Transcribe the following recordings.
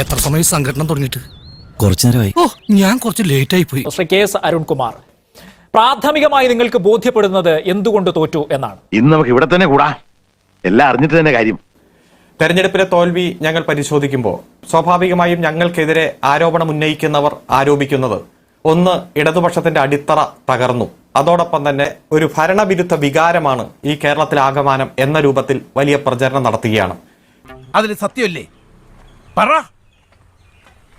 എത്ര സമയം സംഘടന തുടങ്ങിയിട്ട്? കുറച്ചു നേരമായി. ഓ ഞാൻ കുറച്ച് ലേറ്റ് ആയി പോയി. കെ എസ് അരുൺകുമാർ പ്രാഥമികമായി നിങ്ങൾക്ക് ബോധ്യപ്പെടുന്നത് എന്തുകൊണ്ട് തോറ്റു എന്നാണ്? ഇന്ന് നമുക്ക് ഇവിടെ തന്നെ കൂടാ. എല്ലാം അറിഞ്ഞിട്ട് തന്നെ കാര്യം. തെരഞ്ഞെടുപ്പിലെ തോൽവി ഞങ്ങൾ പരിശോധിക്കുമ്പോൾ സ്വാഭാവികമായും ഞങ്ങൾക്കെതിരെ ആരോപണം ഉന്നയിക്കുന്നവർ ആരോപിക്കുന്നത് ഒന്ന് ഇടതുപക്ഷത്തിന്റെ അടിത്തറ തകർന്നു. അതോടൊപ്പം തന്നെ ഒരു ഭരണവിരുദ്ധ വികാരമാണ് ഈ കേരളത്തിലെ ആകമാനം എന്ന രൂപത്തിൽ വലിയ പ്രചരണം നടത്തുകയാണ്. അതിൽ സത്യമല്ലേ? പറ.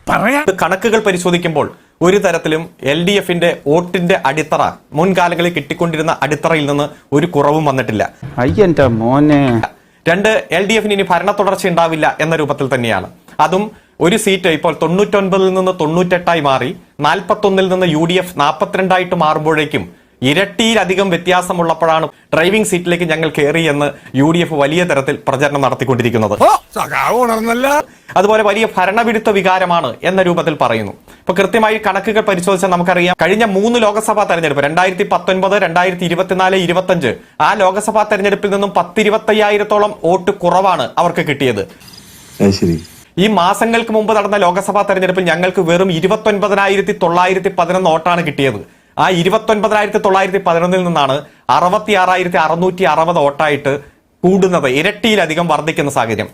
പറയാ. കണക്കുകൾ പരിശോധിക്കുമ്പോൾ ഒരു തരത്തിലും എൽ ഡി എഫിന്റെ വോട്ടിന്റെ അടിത്തറ മുൻകാലങ്ങളിൽ കിട്ടിക്കൊണ്ടിരുന്ന അടിത്തറയിൽ നിന്ന് ഒരു കുറവും വന്നിട്ടില്ല. അയ്യന്റെ മോനെ. രണ്ട് എൽ ഡി എഫിന് ഇനി ഭരണ തുടർച്ച ഉണ്ടാവില്ല എന്ന രൂപത്തിൽ തന്നെയാണ്. അതും ഒരു സീറ്റ് ഇപ്പോൾ തൊണ്ണൂറ്റൊൻപതിൽ നിന്ന് തൊണ്ണൂറ്റെട്ടായി മാറി നാൽപ്പത്തൊന്നിൽ നിന്ന് യു ഡി എഫ് നാൽപ്പത്തിരണ്ടായിട്ട് മാറുമ്പോഴേക്കും ഇരട്ടിയിലധികം വ്യത്യാസമുള്ളപ്പോഴാണ് ഡ്രൈവിംഗ് സീറ്റിലേക്ക് ഞങ്ങൾ കയറിയെന്ന് എന്ന് യു ഡി എഫ് വലിയ തരത്തിൽ പ്രചരണം നടത്തിക്കൊണ്ടിരിക്കുന്നത്. അതുപോലെ വലിയ ഭരണവിരുദ്ധ വികാരമാണ് എന്ന രൂപത്തിൽ പറയുന്നു. ഇപ്പൊ കൃത്യമായി കണക്കുകൾ പരിശോധിച്ചാൽ നമുക്കറിയാം കഴിഞ്ഞ മൂന്ന് ലോക്സഭാ തെരഞ്ഞെടുപ്പ് രണ്ടായിരത്തി പത്തൊൻപത് രണ്ടായിരത്തി ഇരുപത്തിനാല് ഇരുപത്തഞ്ച് ആ ലോക്സഭാ തെരഞ്ഞെടുപ്പിൽ നിന്നും പത്തിരുപത്തയ്യായിരത്തോളം വോട്ട് കുറവാണ് അവർക്ക് കിട്ടിയത്. ഈ മാസങ്ങൾക്ക് മുമ്പ് നടന്ന ലോക്സഭാ തെരഞ്ഞെടുപ്പിൽ ഞങ്ങൾക്ക് വെറും ഇരുപത്തൊൻപതിനായിരത്തി തൊള്ളായിരത്തി പതിനൊന്ന് വോട്ടാണ് കിട്ടിയത്. ആ ഇരുപത്തൊൻപതിനായിരത്തി തൊള്ളായിരത്തി പതിനൊന്നിൽ നിന്നാണ് അറുപത്തി ആറായിരത്തി അറുന്നൂറ്റി അറുപത് വോട്ടായിട്ട് കൂടുന്നത് ഇരട്ടിയിലധികം വർദ്ധിക്കുന്ന സാഹചര്യം.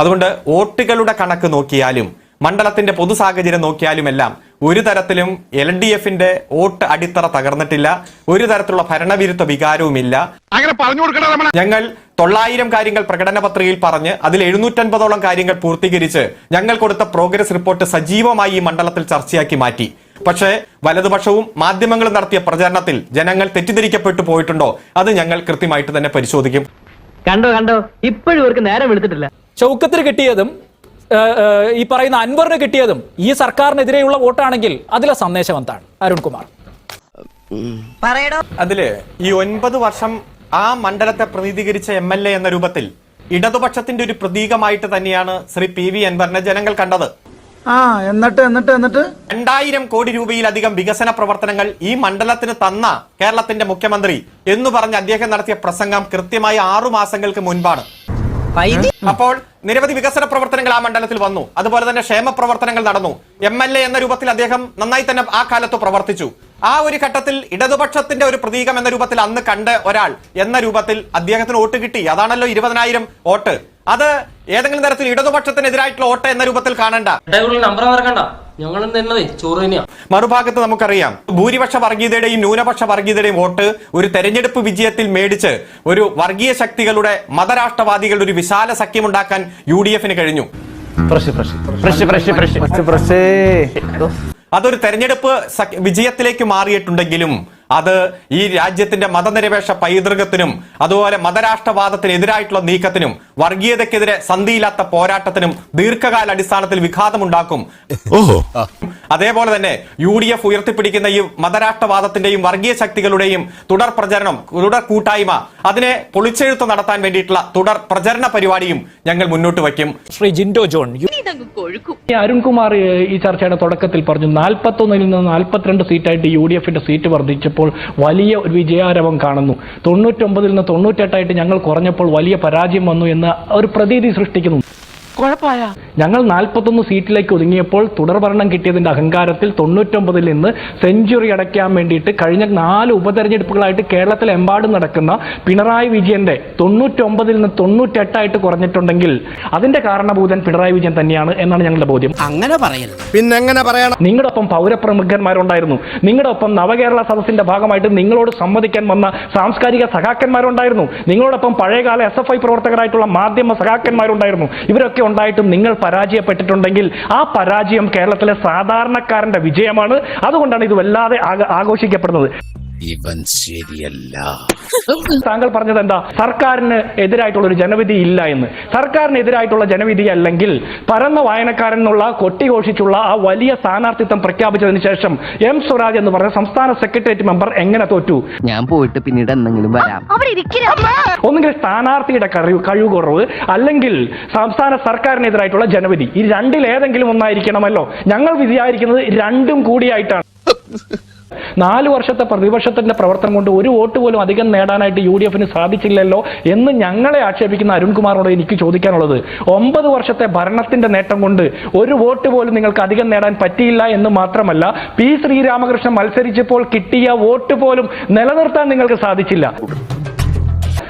അതുകൊണ്ട് വോട്ടുകളുടെ കണക്ക് നോക്കിയാലും മണ്ഡലത്തിന്റെ പൊതു സാഹചര്യം നോക്കിയാലും എല്ലാം ഒരു തരത്തിലും എൽ ഡി എഫിന്റെ വോട്ട് അടിത്തറ തകർന്നിട്ടില്ല ഒരു തരത്തിലുള്ള ഭരണവിരുദ്ധ വികാരവുമില്ല. അങ്ങനെ പറഞ്ഞു കൊടുക്കണം ഞങ്ങൾ തൊള്ളായിരം കാര്യങ്ങൾ പ്രകടന പത്രികയിൽ പറഞ്ഞ് അതിൽ എഴുന്നൂറ്റൻപതോളം കാര്യങ്ങൾ പൂർത്തീകരിച്ച് ഞങ്ങൾ കൊടുത്ത പ്രോഗ്രസ് റിപ്പോർട്ട് സജീവമായി ഈ മണ്ഡലത്തിൽ ചർച്ചയാക്കി മാറ്റി. പക്ഷേ വലതുപക്ഷവും മാധ്യമങ്ങളും നടത്തിയ പ്രചരണത്തിൽ ജനങ്ങൾ തെറ്റിദ്ധരിക്കപ്പെട്ടു പോയിട്ടുണ്ടോ? അത് ഞങ്ങൾ കൃത്യമായിട്ട് തന്നെ പരിശോധിക്കും. കണ്ടോ കണ്ടോ? ഇപ്പോഴും ഇവർക്ക് നേരം എടുത്തിട്ടില്ല. ചൗക്കത്തിന് കിട്ടിയതും ഈ പറയുന്ന അൻവറിന് കിട്ടിയതും ഈ സർക്കാരിനെതിരെയുള്ള വോട്ടാണെങ്കിൽ അതിലെ സന്ദേശം എന്താണ്? അരുൺകുമാർ. അതിൽ ഈ ഒൻപത് വർഷം ആ മണ്ഡലത്തെ പ്രതിനിധീകരിച്ച എം എൽ എ എന്ന രൂപത്തിൽ ഇടതുപക്ഷത്തിന്റെ ഒരു പ്രതീകമായിട്ട് തന്നെയാണ് ശ്രീ പി വി അൻവറിനെ ജനങ്ങൾ കണ്ടത്. ആ എന്നിട്ട് എന്നിട്ട് എന്നിട്ട്? രണ്ടായിരം കോടി രൂപയിലധികം വികസന പ്രവർത്തനങ്ങൾ ഈ മണ്ഡലത്തിന് തന്ന കേരളത്തിന്റെ മുഖ്യമന്ത്രി എന്ന് പറഞ്ഞ് അദ്ദേഹം നടത്തിയ പ്രസംഗം കൃത്യമായി ആറു മാസങ്ങൾക്ക് മുൻപാണ്. അപ്പോൾ നിരവധി വികസന പ്രവർത്തനങ്ങൾ ആ മണ്ഡലത്തിൽ വന്നു. അതുപോലെ തന്നെ ക്ഷേമ പ്രവർത്തനങ്ങൾ നടന്നു. എം എൽ എ എന്ന രൂപത്തിൽ അദ്ദേഹം നന്നായി തന്നെ ആ കാലത്ത് പ്രവർത്തിച്ചു. ആ ഒരു ഘട്ടത്തിൽ ഇടതുപക്ഷത്തിന്റെ ഒരു പ്രതീകം എന്ന രൂപത്തിൽ അന്ന് കണ്ട ഒരാൾ എന്ന രൂപത്തിൽ അദ്ദേഹത്തിന് വോട്ട് കിട്ടി. അതാണല്ലോ ഇരുപതിനായിരം വോട്ട്. അത് ഏതെങ്കിലും തരത്തിൽ ഇടതുപക്ഷത്തിനെതിരായിട്ടുള്ള ഓട്ട എന്ന രൂപത്തിൽ കാണണ്ട. നമ്പർ മറക്കണ്ട ഞങ്ങളും തന്നതേ ചോറ് തന്നെയാ. മറുഭാഗത്ത് നമുക്കറിയാം. ഭൂരിപക്ഷ വർഗീയതയുടെയും ന്യൂനപക്ഷ വർഗീയതയുടെയും വോട്ട് ഒരു തെരഞ്ഞെടുപ്പ് വിജയത്തിൽ മേടിച്ച് ഒരു വർഗീയ ശക്തികളുടെ മതരാഷ്ട്രവാദികളുടെ ഒരു വിശാല സഖ്യമുണ്ടാക്കാൻ യു ഡി എഫിന് കഴിഞ്ഞു അതൊരു തെരഞ്ഞെടുപ്പ് വിജയത്തിലേക്ക് മാറിയിട്ടുണ്ടെങ്കിലും അത് ഈ രാജ്യത്തിന്റെ മതനിരപേക്ഷ പൈതൃകത്തിനും അതുപോലെ മതരാഷ്ട്രവാദത്തിനെതിരായിട്ടുള്ള നീക്കത്തിനും വർഗീയതക്കെതിരെ സന്ധിയില്ലാത്ത പോരാട്ടത്തിനും ദീർഘകാല അടിസ്ഥാനത്തിൽ വിഘാതമുണ്ടാക്കും. ഓഹോ. അതേപോലെ തന്നെ യു ഡി എഫ് ഉയർത്തിപ്പിടിക്കുന്ന ഈ മതരാഷ്ട്രവാദത്തിന്റെയും വർഗീയ ശക്തികളുടെയും തുടർ പ്രചരണം തുടർ കൂട്ടായ്മ അതിനെ പൊളിച്ചെഴുത്ത് നടത്താൻ വേണ്ടിയിട്ടുള്ള തുടർ പ്രചരണ പരിപാടിയും ഞങ്ങൾ മുന്നോട്ട് വയ്ക്കും. ശ്രീ ജിൻഡോ ജോൺ അരുൺകുമാർ ഈ ചർച്ചയുടെ തുടക്കത്തിൽ പറഞ്ഞു നാൽപ്പത്തി ഒന്നിൽ നിന്ന് നാൽപ്പത്തിരണ്ട് സീറ്റായിട്ട് യു ഡി എഫിന്റെ സീറ്റ് വർദ്ധിച്ചപ്പോൾ വലിയ ഒരു വിജയാരവം കാണുന്നു. തൊണ്ണൂറ്റൊമ്പതിൽ നിന്ന് തൊണ്ണൂറ്റെട്ടായിട്ട് ഞങ്ങൾ കുറഞ്ഞപ്പോൾ വലിയ പരാജയം വന്നു എന്ന ഒരു പ്രതീതി സൃഷ്ടിക്കുന്നു ഞങ്ങൾ നാൽപ്പത്തൊന്ന് സീറ്റിലേക്ക് ഒതുങ്ങിയപ്പോൾ തുടർഭരണം കിട്ടിയതിന്റെ അഹങ്കാരത്തിൽ തൊണ്ണൂറ്റൊമ്പതിൽ നിന്ന് സെഞ്ചുറി അടയ്ക്കാൻ വേണ്ടിയിട്ട് കഴിഞ്ഞ നാല് ഉപതെരഞ്ഞെടുപ്പുകളായിട്ട് കേരളത്തിലെമ്പാടും നടക്കുന്ന പിണറായി വിജയന്റെ തൊണ്ണൂറ്റൊമ്പതിൽ നിന്ന് തൊണ്ണൂറ്റെട്ടായിട്ട് കുറഞ്ഞിട്ടുണ്ടെങ്കിൽ അതിന്റെ കാരണഭൂതൻ പിണറായി വിജയൻ തന്നെയാണ് എന്നാണ് ഞങ്ങളുടെ ബോധ്യം. അങ്ങനെ പിന്നെ പറയണം? നിങ്ങളുടെ ഒപ്പം പൗരപ്രമുഖന്മാരുണ്ടായിരുന്നു. നിങ്ങളുടെ ഒപ്പം നവകേരള സദസ്സിന്റെ ഭാഗമായിട്ട് നിങ്ങളോട് സംവദിക്കാൻ വന്ന സാംസ്കാരിക സഖാക്കന്മാരുണ്ടായിരുന്നു. നിങ്ങളോടൊപ്പം പഴയകാല എസ് എഫ് ഐ പ്രവർത്തകരായിട്ടുള്ള മാധ്യമ സഖാക്കന്മാരുണ്ടായിരുന്നു. ഇവരൊക്കെ ഉണ്ടായിട്ടും നിങ്ങൾ പരാജയപ്പെട്ടിട്ടുണ്ടെങ്കിൽ ആ പരാജയം കേരളത്തിലെ സാധാരണക്കാരന്റെ വിജയമാണ്. അതുകൊണ്ടാണ് ഇത് വല്ലാതെ ആഘ- ആഘോഷിക്കപ്പെടുന്നത്. ഇവൻ ശരിയല്ല. താങ്കൾ പറഞ്ഞത് എന്താ? സർക്കാരിന് എതിരായിട്ടുള്ള ഒരു ജനവിധി ഇല്ല എന്ന്. സർക്കാരിന് എതിരായിട്ടുള്ള ജനവിധി അല്ലെങ്കിൽ പരന്ന വായനക്കാരൻ എന്നുള്ള കൊട്ടിഘോഷിച്ചുള്ള ആ വലിയ സ്ഥാനാർത്ഥിത്വം പ്രഖ്യാപിച്ചതിന് ശേഷം എം സ്വരാജ് എന്ന് പറഞ്ഞ സംസ്ഥാന സെക്രട്ടേറിയറ്റ് മെമ്പർ എങ്ങനെ തോറ്റു? ഞാൻ പോയിട്ട് പിന്നീട് എന്തെങ്കിലും വരാം. ഒന്നുകിൽ സ്ഥാനാർത്ഥിയുടെ കഴിവ് കഴിവ് കുറവ് അല്ലെങ്കിൽ സംസ്ഥാന സർക്കാരിനെതിരായിട്ടുള്ള ജനവിധി. ഈ രണ്ടിൽ ഏതെങ്കിലും ഒന്നായിരിക്കണമല്ലോ. ഞങ്ങൾ വിചാരിക്കുന്നത് രണ്ടും കൂടിയായിട്ടാണ്. നാല് വർഷത്തെ പ്രതിപക്ഷത്തിന്റെ പ്രവർത്തനം കൊണ്ട് ഒരു വോട്ട് പോലും അധികം നേടാനായിട്ട് യു ഡി എഫിന് സാധിച്ചില്ലല്ലോ എന്ന് ഞങ്ങളെ ആക്ഷേപിക്കുന്ന അരുൺകുമാറോട് എനിക്ക് ചോദിക്കാനുള്ളത്. ഒമ്പത് വർഷത്തെ ഭരണത്തിന്റെ നേട്ടം കൊണ്ട് ഒരു വോട്ട് പോലും നിങ്ങൾക്ക് അധികം നേടാൻ പറ്റിയില്ല എന്ന് മാത്രമല്ല പി ശ്രീരാമകൃഷ്ണൻ മത്സരിച്ചപ്പോൾ കിട്ടിയ വോട്ട് പോലും നിലനിർത്താൻ നിങ്ങൾക്ക് സാധിച്ചില്ല.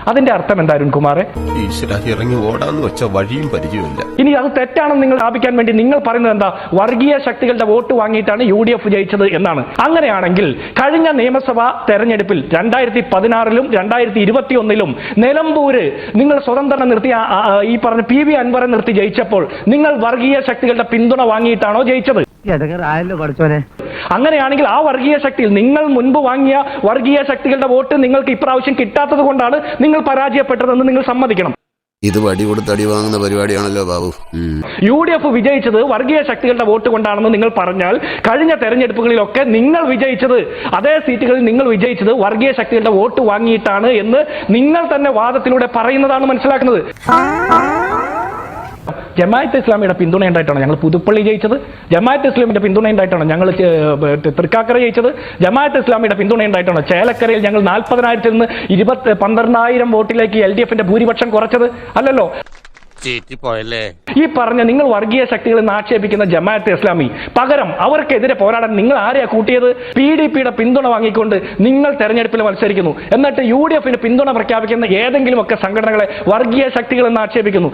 അതിന്റെ അർത്ഥം എന്താ അരുൺകുമാറെ ഇറങ്ങി ഓടാന്ന് വെച്ച വഴിയും പരിചയമില്ല ഇനി അത് തെറ്റാണെന്ന് നിങ്ങൾ സ്ഥാപിക്കാൻ വേണ്ടി നിങ്ങൾ പറയുന്നത് എന്താ? വർഗീയ ശക്തികളുടെ വോട്ട് വാങ്ങിയിട്ടാണ് യു ഡി എഫ് ജയിച്ചത് എന്നാണ്. അങ്ങനെയാണെങ്കിൽ കഴിഞ്ഞ നിയമസഭാ തെരഞ്ഞെടുപ്പിൽ രണ്ടായിരത്തി പതിനാറിലും രണ്ടായിരത്തി ഇരുപത്തി ഒന്നിലും നിലമ്പൂര് നിങ്ങൾ സ്വതന്ത്രം നിർത്തി ഈ പറഞ്ഞ പി വി അൻവറെ നിർത്തി ജയിച്ചപ്പോൾ നിങ്ങൾ വർഗീയ ശക്തികളുടെ പിന്തുണ വാങ്ങിയിട്ടാണോ ജയിച്ചത്? അങ്ങനെയാണെങ്കിൽ ആ വർഗീയ ശക്തിയിൽ നിങ്ങൾ മുൻപ് വാങ്ങിയ വർഗീയ ശക്തികളുടെ വോട്ട് നിങ്ങൾക്ക് ഇപ്രാവശ്യം കിട്ടാത്തത് കൊണ്ടാണ് നിങ്ങൾ പരാജയപ്പെട്ടതെന്ന് നിങ്ങൾ സമ്മതിക്കണം. ഇത് വടി കൊടുത്ത് അടി വാങ്ങുന്ന പരിപാടിയാണല്ലോ ബാബു. യു ഡി എഫ് വിജയിച്ചത് വർഗീയ ശക്തികളുടെ വോട്ട് കൊണ്ടാണെന്ന് നിങ്ങൾ പറഞ്ഞാൽ കഴിഞ്ഞ തെരഞ്ഞെടുപ്പുകളിലൊക്കെ നിങ്ങൾ വിജയിച്ചത് അതേ സീറ്റുകളിൽ നിങ്ങൾ വിജയിച്ചത് വർഗീയ ശക്തികളുടെ വോട്ട് വാങ്ങിയിട്ടാണ് എന്ന് നിങ്ങൾ തന്നെ വാദത്തിലൂടെ പറയുന്നതാണ് മനസ്സിലാക്കുന്നത്. ജമാഅത്ത് ഇസ്ലാമിയുടെ പിന്തുണയുണ്ടായിട്ടാണ് ഞങ്ങൾ പുതുപ്പള്ളി ജയിച്ചത്? ജമാഅത്ത് ഇസ്ലാമിന്റെ പിന്തുണയുണ്ടായിട്ടാണ് ഞങ്ങൾ തൃക്കാക്കര ജയിച്ചത്? ജമാഅത്ത് ഇസ്ലാമിയുടെ പിന്തുണയുണ്ടായിട്ടാണ് ചേലക്കരയിൽ ഞങ്ങൾ നാൽപ്പതിനായിരത്തിൽ നിന്ന് ഇരുപത്തി പന്ത്രണ്ടായിരം വോട്ടിലേക്ക് എൽ ഡി എഫിന്റെ ഭൂരിപക്ഷം കുറച്ചത്? അല്ലല്ലോ. ഈ പറഞ്ഞ നിങ്ങൾ വർഗീയ ശക്തികളിൽ നിന്ന് ആക്ഷേപിക്കുന്ന ജമാഅത്ത് ഇസ്ലാമി പകരം അവർക്കെതിരെ പോരാടാൻ നിങ്ങൾ ആരെയാ കൂട്ടിയത്? പി ഡി പിയുടെ പിന്തുണ വാങ്ങിക്കൊണ്ട് നിങ്ങൾ തെരഞ്ഞെടുപ്പിൽ മത്സരിക്കുന്നു. എന്നിട്ട് യു ഡി എഫിന് പിന്തുണ പ്രഖ്യാപിക്കുന്ന ഏതെങ്കിലും ഒക്കെ സംഘടനകളെ വർഗീയ ശക്തികൾ എന്ന് ആക്ഷേപിക്കുന്നു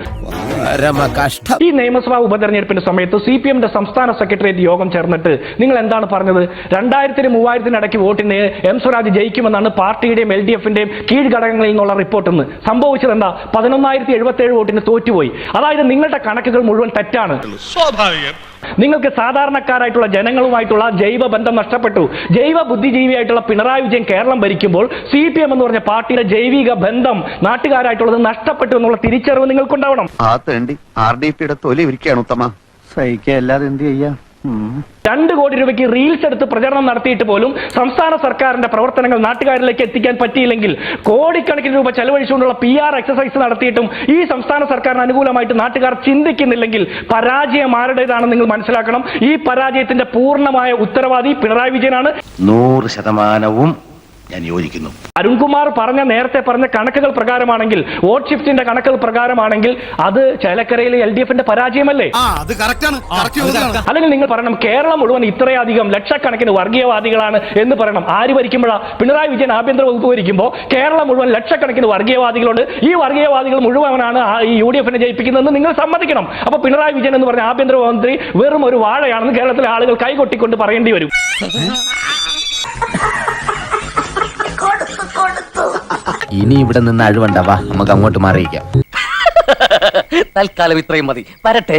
ഈ നിയമസഭാ ഉപതെരഞ്ഞെടുപ്പിന്റെ സമയത്ത് സി പി എമ്മിന്റെ സംസ്ഥാന സെക്രട്ടേറിയറ്റ് യോഗം ചേർന്നിട്ട് നിങ്ങൾ എന്താണ് പറഞ്ഞത്? രണ്ടായിരത്തിന് മൂവായിരത്തിന് ഇടയ്ക്ക് വോട്ടിന് എം സ്വരാജ് ജയിക്കുമെന്നാണ് പാർട്ടിയുടെയും എൽ ഡി എഫിന്റെയും കീഴ്ഘടകങ്ങളിൽ നിന്നുള്ള റിപ്പോർട്ട് എന്ന് സംഭവിച്ചത് എന്താ പതിനൊന്നായിരത്തി എഴുപത്തി ഏഴ് വോട്ടിന് തോറ്റുപോയി അതായത് നിങ്ങളുടെ കണക്കുകൾ മുഴുവൻ തെറ്റാണ്. സ്വാഭാവികം. നിങ്ങൾക്ക് സാധാരണക്കാരായിട്ടുള്ള ജനങ്ങളുമായിട്ടുള്ള ജൈവ ബന്ധം നഷ്ടപ്പെട്ടു. ജൈവ ബുദ്ധിജീവിയായിട്ടുള്ള പിണറായി വിജയൻ കേരളം ഭരിക്കുമ്പോൾ സി പി എം എന്ന് പറഞ്ഞ പാർട്ടിയുടെ ജൈവിക ബന്ധം നാട്ടുകാരായിട്ടുള്ളത് നഷ്ടപ്പെട്ടു എന്നുള്ള തിരിച്ചറിവ് നിങ്ങൾക്കുണ്ടാവണം. ആ തേണ്ടി ആർ ഡി പിയുടെ തൊലി ഇരിക്കുകയാണ് ഉത്തമ. സഹിക്കല്ലാതെ എന്ത് ചെയ്യാ? രണ്ട് കോടി രൂപയ്ക്ക് റീൽസ് എടുത്ത് പ്രചരണം നടത്തിയിട്ട് പോലും സംസ്ഥാന സർക്കാരിന്റെ പ്രവർത്തനങ്ങൾ നാട്ടുകാരിലേക്ക് എത്തിക്കാൻ പറ്റിയില്ലെങ്കിൽ കോടിക്കണക്കിന് രൂപ ചെലവഴിച്ചുകൊണ്ടുള്ള പി ആർ എക്സസൈസ് നടത്തിയിട്ടും ഈ സംസ്ഥാന സർക്കാരിന് അനുകൂലമായിട്ട് നാട്ടുകാർ ചിന്തിക്കുന്നില്ലെങ്കിൽ പരാജയം ആരുടേതാണെന്ന് നിങ്ങൾ മനസ്സിലാക്കണം. ഈ പരാജയത്തിന്റെ പൂർണമായ ഉത്തരവാദി പിണറായി വിജയനാണ്. നൂറ് ശതമാനവും ഞാൻ യോജിക്കുന്നു. അരുൺകുമാർ പറഞ്ഞ നേരത്തെ പറഞ്ഞ കണക്കുകൾ പ്രകാരമാണെങ്കിൽ വോട്ട് ഷിഫ്റ്റിന്റെ കണക്കുകൾ പ്രകാരമാണെങ്കിൽ അത് ചേലക്കരയിലെ എൽ ഡി എഫിന്റെ പരാജയമല്ലേ? അല്ലെങ്കിൽ നിങ്ങൾ പറയണം കേരളം മുഴുവൻ ഇത്രയധികം ലക്ഷക്കണക്കിന് വർഗീയവാദികളാണ് എന്ന് പറയണം. ആര് ഭരിക്കുമ്പോഴാ? പിണറായി വിജയൻ ആഭ്യന്തര വകുപ്പ് ഭരിക്കുമ്പോൾ കേരളം മുഴുവൻ ലക്ഷക്കണക്കിന് വർഗീയവാദികളുണ്ട്. ഈ വർഗീയവാദികൾ മുഴുവനാണ് ഈ യു ഡി എഫിനെ ജയിപ്പിക്കുന്നതെന്ന് നിങ്ങൾ സമ്മതിക്കണം. അപ്പൊ പിണറായി വിജയൻ എന്ന് പറഞ്ഞ ആഭ്യന്തര മന്ത്രി വെറും ഒരു വാഴയാണെന്ന് കേരളത്തിലെ ആളുകൾ കൈകൊട്ടിക്കൊണ്ട് പറയേണ്ടി വരും. ഇനി ഇവിടെ നിന്ന് അഴിവണ്ടാവാ നമുക്ക് അങ്ങോട്ട് മാറിയിക്കാം തൽക്കാലം ഇത്രയും മതി. വരട്ടെ.